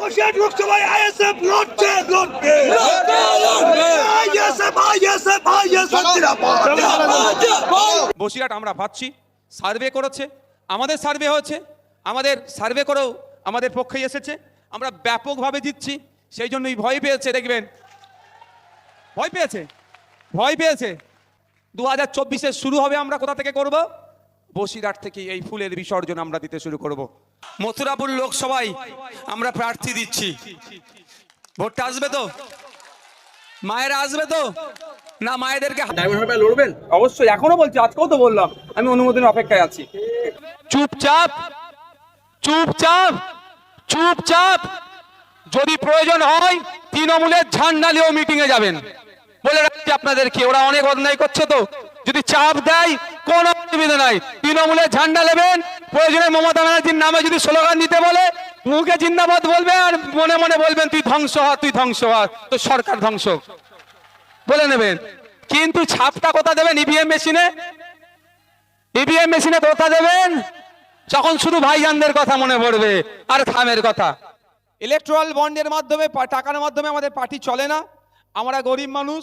বসিরহাট লোকসভায় আইএসএফ লড়ছে লড়বে। আইএসএফ আইএসএফ আইএসএফ বসিরহাট আমরা পাচ্ছি সার্ভে করেছে। আমাদের সার্ভে হয়েছে। আমাদের সার্ভে করেও আমাদের পক্ষে এসেছে। আমরা ব্যাপকভাবে দিচ্ছি সেই জন্যই ভয় পেয়েছে দেখবেন। ভয় পেয়েছে? ভয় পেয়েছে? দু হাজার চব্বিশে শুরু হবে আমরা কোথা থেকে করব? বসিরহাট থেকে এই ফুলের বিসর্জন আমরা দিতে শুরু করব। মথুরাপুর লোকসভায় আমরা প্রার্থী দিচ্ছি। ভোটটা আসবে তো? মায়েরা আসবে তো? না মায়েদেরকে লড়বেন? অবশ্যই এখনও বলছি আজকেও তো বললাম আমি অনুমোদনের অপেক্ষায় আছি। চুপচাপ চুপচাপ চুপচাপ যদি প্রয়োজন হয় তৃণমূলের ঝান্ডা নিয়েও মিটিং এ যাবেন। বলে রাখছি আপনাদেরকে ওরা অনেক অন্যায় করছে তো। যদি চাপ দেয়, কোনো অসুবিধা নাই। তৃণমূলের ঝান্ডা নেবেন, প্রয়োজনে মমতা ব্যানার্জির নামে যদি স্লোগান দিতে বলে, মুখে জিন্দাবাদ বলবে আর মনে মনে বলবেন, তুই ধ্বংস হ, তুই ধ্বংস হ তো সরকার ধ্বংস বলে নেবেন। কিন্তু ছাপটা কোথা দেবেন? ইভিএম মেশিনে ইভিএম মেশিনে কোথা দেবেন? যখন শুধু ভাইজানদের কথা মনে পড়বে, আর থামের কথা। ইলেকট্রাল বন্ডের মাধ্যমে টাকার মাধ্যমে আমাদের পার্টি চলে না। আমরা গরিব মানুষ,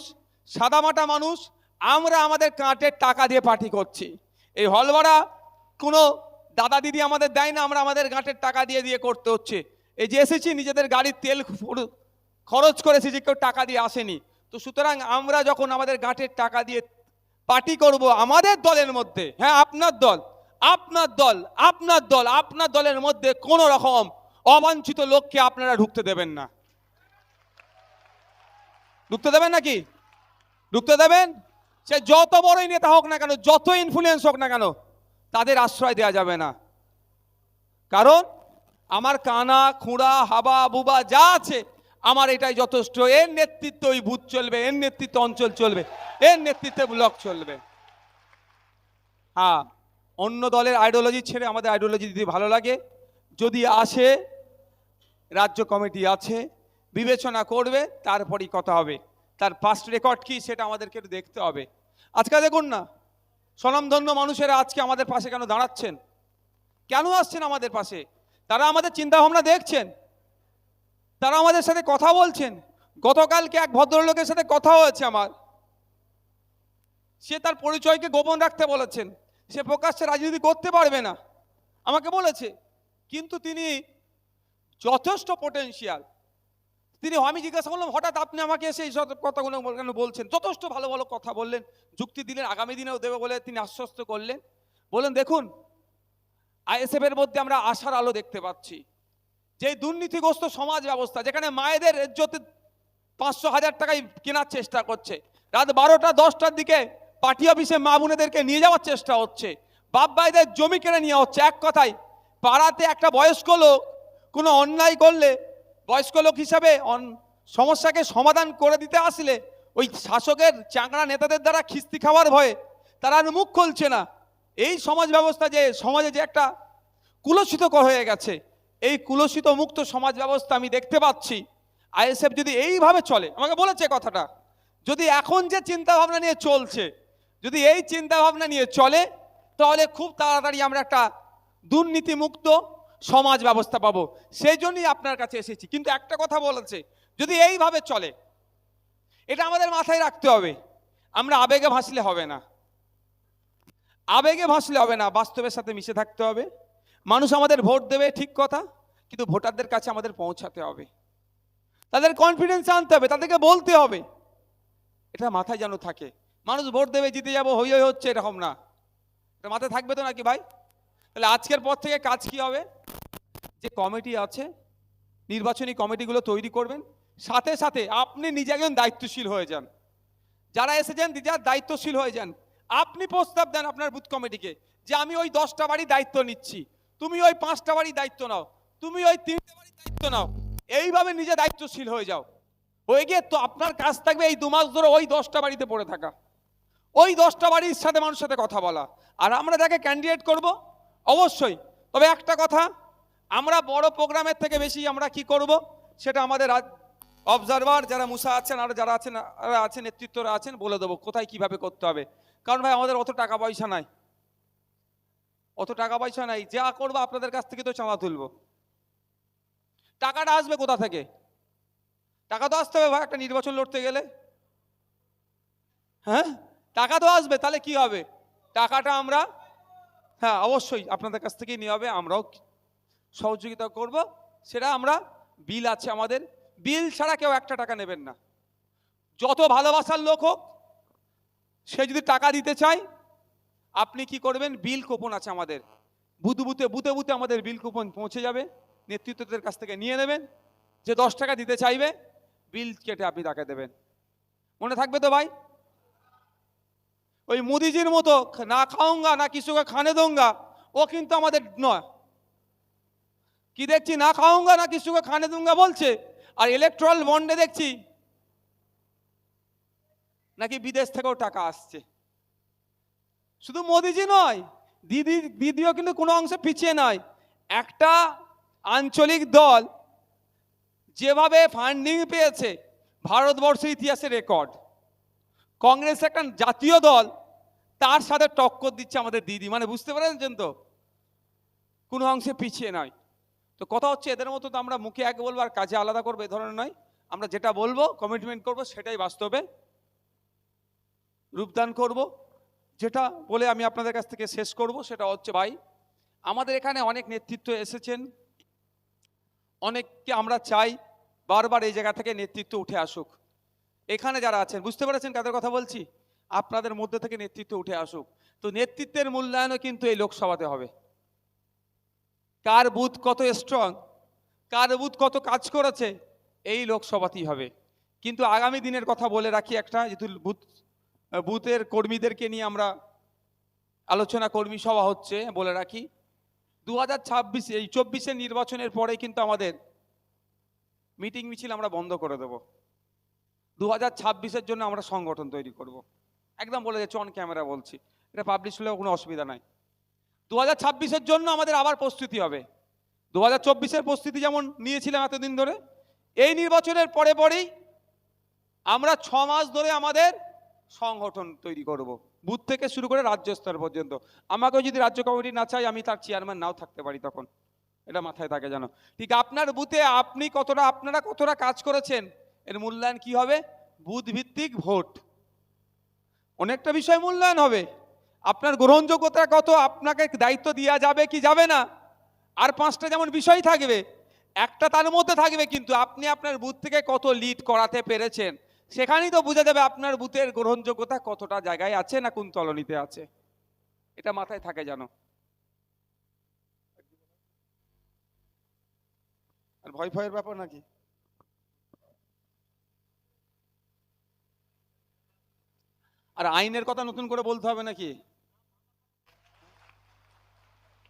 সাদামাটা মানুষ আমরা আমাদের কাঁটের টাকা দিয়ে পার্টি করছি। এই হল ভাড়া কোনো দাদা দিদি আমাদের দেয় না, আমরা আমাদের গাঁটের টাকা দিয়ে দিয়ে করতে হচ্ছে। এই যে এসেছি, নিজেদের গাড়ির তেল খরচ করেছি যে কেউ টাকা দিয়ে আসেনি। তো সুতরাং আমরা যখন আমাদের গাঁটের টাকা দিয়ে পার্টি করব আমাদের দলের মধ্যে হ্যাঁ আপনার দল আপনার দল আপনার দল, আপনার দলের মধ্যে কোনো রকম অবাঞ্ছিত লোককে আপনারা ঢুকতে দেবেন না। ঢুকতে দেবেন নাকি? ঢুকতে দেবেন? সে যত বড়ই নেতা হোক না কেন যত ইনফ্লুয়েন্স হোক না কেন, তাদের আশ্রয় দেওয়া যাবে না। কারণ আমার কানা, খুঁড়া, হাবা, বুবা যা আছে, আমার এটাই যথেষ্ট। এর নেতৃত্বে ওই বুথ চলবে, এর নেতৃত্বে অঞ্চল চলবে, এর নেতৃত্বে ব্লক চলবে। হ্যাঁ অন্য দলের আইডিওলজি ছেড়ে আমাদের আইডিওলজি যদি ভালো লাগে, যদি আসে, রাজ্য কমিটি আছে, বিবেচনা করবে, তারপরই কথা হবে। তার পাস্ট রেকর্ড কি সেটা আমাদেরকে দেখতে হবে। আজকে দেখুন না, স্বনামধন্য মানুষেরা আজকে আমাদের পাশে কেন দাঁড়াচ্ছেন? কেন আসছেন আমাদের পাশে? তারা আমাদের চিন্তা ভাবনা দেখছেন। তারা আমাদের সাথে কথা বলছেন। গতকালকে এক ভদ্রলোকের সাথে কথা হয়েছে আমার। সে তার পরিচয়কে গোপন রাখতে বলেছেন। সে প্রকাশ্যে রাজনীতি করতে পারবে না। আমাকে বলেছে, কিন্তু তিনি যথেষ্ট পোটেনশিয়াল তিনি আমি জিজ্ঞাসা করলাম, হঠাৎ আপনি আমাকে এসে এই সব কথাগুলো কেন বলছেন? যথেষ্ট ভালো ভালো কথা বললেন, যুক্তি দিলেন, আগামী দিনেও দেবে বলে তিনি আশ্বস্ত করলেন। বললেন, দেখুন, আইএসএফ এর মধ্যে আমরা আশার আলো দেখতে পাচ্ছি। যে দুর্নীতিগ্রস্ত সমাজ ব্যবস্থা, যেখানে মায়েদের ইজ্জতে পাঁচশো হাজার টাকায় কেনার চেষ্টা করছে, রাত বারোটা দশটার দিকে পার্টি অফিসে মা বোনেদেরকে নিয়ে যাওয়ার চেষ্টা হচ্ছে, বাপ ভাইদের জমি কিনে নিয়ে হচ্ছে। এক কথায়, পাড়াতে একটা বয়স্ক লোক কোনো অন্যায় করলে বয়স্ক লোক হিসাবে সমস্যাকে সমাধান করে দিতে আসলে ওই শাসকের চাংড়া নেতাদের দ্বারা খিস্তি খাওয়ার ভয়ে তারা আর মুখ খুলছে না। এই সমাজ ব্যবস্থা যে সমাজে যে একটা কুলসিত হয়ে গেছে, এই কুলসিত মুক্ত সমাজ ব্যবস্থা আমি দেখতে পাচ্ছি। আইএসএফ যদি এইভাবে চলে, আমাকে বলেছে কথাটা, যদি এখন যে চিন্তা ভাবনা নিয়ে চলছে, যদি এই চিন্তা ভাবনা নিয়ে চলে, তাহলে খুব তাড়াতাড়ি আমরা একটা দুর্নীতিমুক্ত সমাজ ব্যবস্থা পাবো, সেই জন্যই আপনার কাছে এসেছি। কিন্তু একটা কথা বলেছে, যদি এইভাবে চলে, এটা আমাদের মাথায় রাখতে হবে, আমরা আবেগে ভাসলে হবে না। আবেগে ভাসলে হবে না, বাস্তবের সাথে মিশে থাকতে হবে। মানুষ আমাদের ভোট দেবে, ঠিক কথা, কিন্তু ভোটারদের কাছে আমাদের পৌঁছাতে হবে। তাদের কনফিডেন্স আনতে হবে, তাদেরকে বলতে হবে। এটা মাথায় যেন থাকে। মানুষ ভোট দেবে, জিতে যাব হই হচ্ছে, এরকম না। এটা মাথায় থাকবে তো নাকি ভাই? তাহলে আজকের পর থেকে কাজ কি হবে? যে কমিটি আছে, নির্বাচনী কমিটিগুলো তৈরি করবেন। সাথে সাথে আপনি নিজে একজন দায়িত্বশীল হয়ে যান। যারা এসেছেন যার দায়িত্বশীল হয়ে যান। আপনি প্রস্তাব দেন আপনার বুথ কমিটিকে যে আমি ওই দশটা বাড়ি দায়িত্ব নিচ্ছি। তুমি ওই পাঁচটা বাড়ি দায়িত্ব নাও। তুমি ওই তিনটা বাড়ি দায়িত্ব নাও। এইভাবে নিজে দায়িত্বশীল হয়ে যাও। হয়ে গিয়ে তো আপনার কাজ থাকবে এই দু মাস ধরে ওই দশটা বাড়িতে পড়ে থাকা। ওই দশটা বাড়ির সাথে মানুষের সাথে কথা বলা। আর আমরা তাকে ক্যান্ডিডেট করব? অবশ্যই। তবে একটা কথা আমরা বড় প্রোগ্রামের থেকে বেশি আমরা কি করব? সেটা আমাদের অবজারভার যারা মুসা আছেন আর যারা আছেন আছেন, নেতৃত্বরা আছেন বলে দেবো কোথায় কীভাবে করতে হবে। কারণ ভাই, আমাদের অত টাকা পয়সা নাই। অত টাকা পয়সা নাই। যা করব আপনাদের কাছ থেকে তো চাঁদা তুলবো। টাকাটা আসবে কোথা থেকে? টাকা তো আসতে হবে ভাই, একটা নির্বাচন লড়তে গেলে। হ্যাঁ? টাকা তো আসবে, তাহলে কি হবে? টাকাটা আমরা হ্যাঁ অবশ্যই আপনাদের কাছ থেকেই নিয়ে হবে, আমরাও সহযোগিতা করব, সেটা আমরা বিল আছে আমাদের। বিল ছাড়া কেউ একটা টাকা নেবেন না। যত ভালোবাসার লোক হোক, সে যদি টাকা দিতে চায়, আপনি কি করবেন? বিল কুপন আছে আমাদের। বুথে বুথে বুথে বুথে আমাদের বিল কুপন পৌঁছে যাবে। নেতৃত্বদের কাছ থেকে নিয়ে নেবেন। যে দশ টাকা দিতে চাইবে, বিল কেটে আপনি তাকে দেবেন। মনে থাকবে তো ভাই? ওই মোদিজির মতো না খাওঙ্গা, না কিছুকে খানে দোঙ্গা, ও কিন্তু আমাদের নয়। কি দেখছি? না খাওঙ্গা না কিছুকে খানে দুঙ্গা বলছে। আর ইলেকট্রাল বন্ডে দেখছি, নাকি বিদেশ থেকেও টাকা আসছে। শুধু মোদিজি নয়, দিদি, দিদিও কিন্তু কোনো অংশে পিছিয়ে নয়। একটা আঞ্চলিক দল যেভাবে ফান্ডিং পেয়েছে, ভারতবর্ষের ইতিহাসে রেকর্ড কংগ্রেস একটা জাতীয় দল, তার সাথে টক্কর দিচ্ছে আমাদের দিদি। মানে বুঝতে পেরেছেন তো? কোনো অংশে পিছিয়ে নয়। তো কথা হচ্ছে এদের মতো তো আমরা মুখে এক বলব আর কাজে আলাদা করব, এ ধরনের নয়। আমরা যেটা বলব কমিটমেন্ট করব, সেটাই বাস্তবে রূপদান করব। যেটা বলে আমি আপনাদের কাছ থেকে শেষ করব, সেটা হচ্ছে ভাই, আমাদের এখানে অনেক নেতৃত্ব এসেছেন। অনেককে আমরা চাই বারবার এই জায়গা থেকে নেতৃত্ব উঠে আসুক। এখানে যারা আছেন, বুঝতে পেরেছেন কাদের কথা বলছি? আপনাদের মধ্যে থেকে নেতৃত্ব উঠে আসুক। তো নেতৃত্বের মূল্যায়নও কিন্তু এই লোকসভাতে হবে। কার বুথ কত স্ট্রং কার বুথ কত কাজ করেছে? এই লোকসভাতেই হবে। কিন্তু আগামী দিনের কথা বলে রাখি একটা যেহেতু বুথ, বুথের কর্মীদেরকে নিয়ে আমরা আলোচনা কর্মী সভা হচ্ছে বলে রাখি। দু হাজার ছাব্বিশে, এই চব্বিশের নির্বাচনের পরে কিন্তু আমাদের মিটিং মিছিল আমরা বন্ধ করে দেব। দু হাজার ছাব্বিশের জন্য আমরা সংগঠন তৈরি করব। একদম বলে যাচ্ছে অন ক্যামেরা বলছি। এটা পাবলিশ হলেও কোনো অসুবিধা নাই। দু হাজার ছাব্বিশের জন্য আমাদের আবার প্রস্তুতি হবে। দু হাজার চব্বিশের প্রস্তুতি যেমন নিয়েছিলাম এতদিন ধরে, এই নির্বাচনের পরে পরেই আমরা ছ মাস ধরে আমাদের সংগঠন তৈরি করব, বুথ থেকে শুরু করে রাজ্য স্তর পর্যন্ত। আমাকেও যদি রাজ্য কমিটি না চাই আমি তার চেয়ারম্যান নাও থাকতে পারি তখন। এটা মাথায় থাকে জানো ঠিক আপনার বুথে আপনি কতটা, আপনারা কতটা কাজ করেছেন, এর মূল্যায়ন কি হবে? বুথ ভিত্তিক ভোট। অনেকটা বিষয় মূল্যায়ন হবে। আপনার গ্রহণযোগ্যতা কত? আপনাকে দায়িত্ব দেওয়া যাবে কি যাবে না? আর পাঁচটা যেমন বিষয় থাকবে, একটা তার মধ্যে থাকবে কিন্তু আপনি আপনার বুথ থেকে কত লিড করাতে পেরেছেন, সেখানেই তো বোঝা যাবে আপনার বুথের গ্রহণযোগ্যতা কতটা জায়গায় আছে না কোন তলনিতে আছে। এটা মাথায় থাকে জানো আর ভয় ভয়ের ব্যাপার নাকি? আর আইনের কথা নতুন করে বলতে হবে নাকি?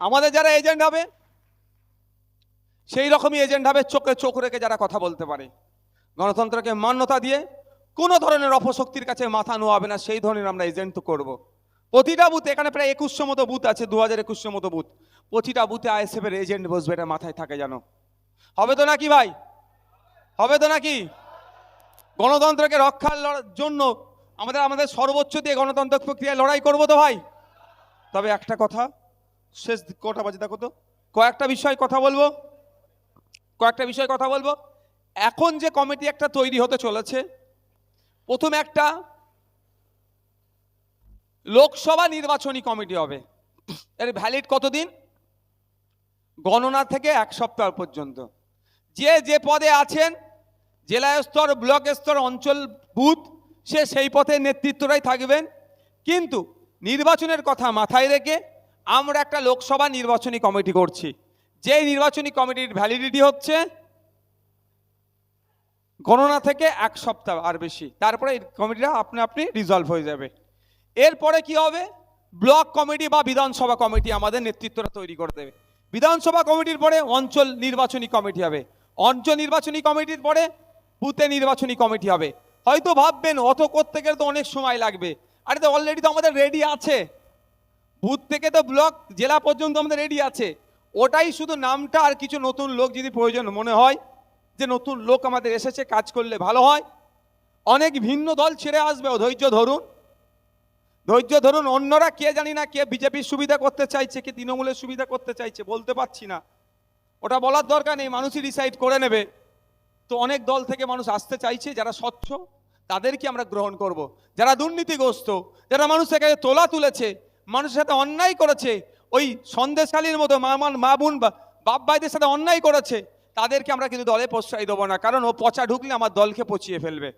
আমাদের যারা এজেন্ট হবে, সেই রকমই এজেন্ট হবে, চোখে চোখ রেখে যারা কথা বলতে পারে। গণতন্ত্রকে মান্যতা দিয়ে কোনো ধরনের অপশক্তির কাছে মাথা নোয়াবে না, সেই ধরনের আমরা এজেন্ট করব। প্রতিটা বুথ, এখানে প্রায় একুশশো মতো বুথ আছে দু হাজার একুশশো মতো বুথ। প্রতিটা বুথে আইএসএফ এর এজেন্ট বসবে, এটা মাথায় থাকে জানো হবে তো নাকি ভাই? হবে তো নাকি? গণতন্ত্রকে রক্ষার জন্য আমাদের আমাদের সর্বোচ্চ দিয়ে গণতন্ত্র প্রক্রিয়ায় লড়াই করব তো ভাই? তবে একটা কথা শেষ কটা বাজে দেখো তো? কয়েকটা বিষয় কথা বলব? কয়েকটা বিষয় কথা বলব? এখন যে কমিটি একটা তৈরি হতে চলেছে, প্রথম একটা লোকসভা নির্বাচনী কমিটি হবে। এর ভ্যালিড কতদিন? গণনা থেকে এক সপ্তাহ পর্যন্ত। যে যে পদে আছেন, জেলা স্তর, ব্লক স্তর, অঞ্চল বুথ, সে সেই পথে নেতৃত্বটাই থাকবেন। কিন্তু নির্বাচনের কথা মাথায় রেখে আমরা একটা লোকসভা নির্বাচনী কমিটি করছি। যে নির্বাচনী কমিটির ভ্যালিডিটি হচ্ছে গণনা থেকে এক সপ্তাহ আর বেশি। তারপরে কমিটিটা আপনি আপনি রিজলভ হয়ে যাবে। এরপরে কি হবে? ব্লক কমিটি বা বিধানসভা কমিটি আমাদের নেতৃত্বটা তৈরি করে দেবে। বিধানসভা কমিটির পরে অঞ্চল নির্বাচনী কমিটি হবে। অঞ্চল নির্বাচনী কমিটির পরে বুথে নির্বাচনী কমিটি হবে। হয়তো ভাববেন, অত করতে গেলে তো অনেক সময় লাগবে। আরে তো অলরেডি তো আমাদের রেডি আছে। বুথ থেকে তো ব্লক, জেলা পর্যন্ত আমাদের রেডি আছে। ওটাই শুধু নামটা আর কিছু নতুন লোক যদি প্রয়োজন মনে হয়, যে নতুন লোক আমাদের এসেছে, কাজ করলে ভালো হয়। অনেক ভিন্ন দল ছেড়ে আসবে ধৈর্য ধরুন। ধৈর্য ধরুন, অন্যরা কে জানি না কে বিজেপির সুবিধা করতে চাইছে, কে তৃণমূলের সুবিধা করতে চাইছে, বলতে পারছি না। ওটা বলার দরকার নেই, মানুষই ডিসাইড করে নেবে। তো অনেক দল থেকে মানুষ আসতে চাইছে, যারা স্বচ্ছ, তাদেরকে আমরা গ্রহণ করব। যারা দুর্নীতিগ্রস্ত, যারা মানুষের কাছে তোলা তুলেছে মানুষের সাথে অন্যায় করেছে। ওই সন্দেশালীর মতো মামান মা বোন বাপ ভাইদের সাথে অন্যায় করেছে। তাদেরকে আমরা কিন্তু দলে প্রশ্রয় দেবো না। কারণ ও পচা ঢুকলে আমার দলকে পচিয়ে ফেলবে।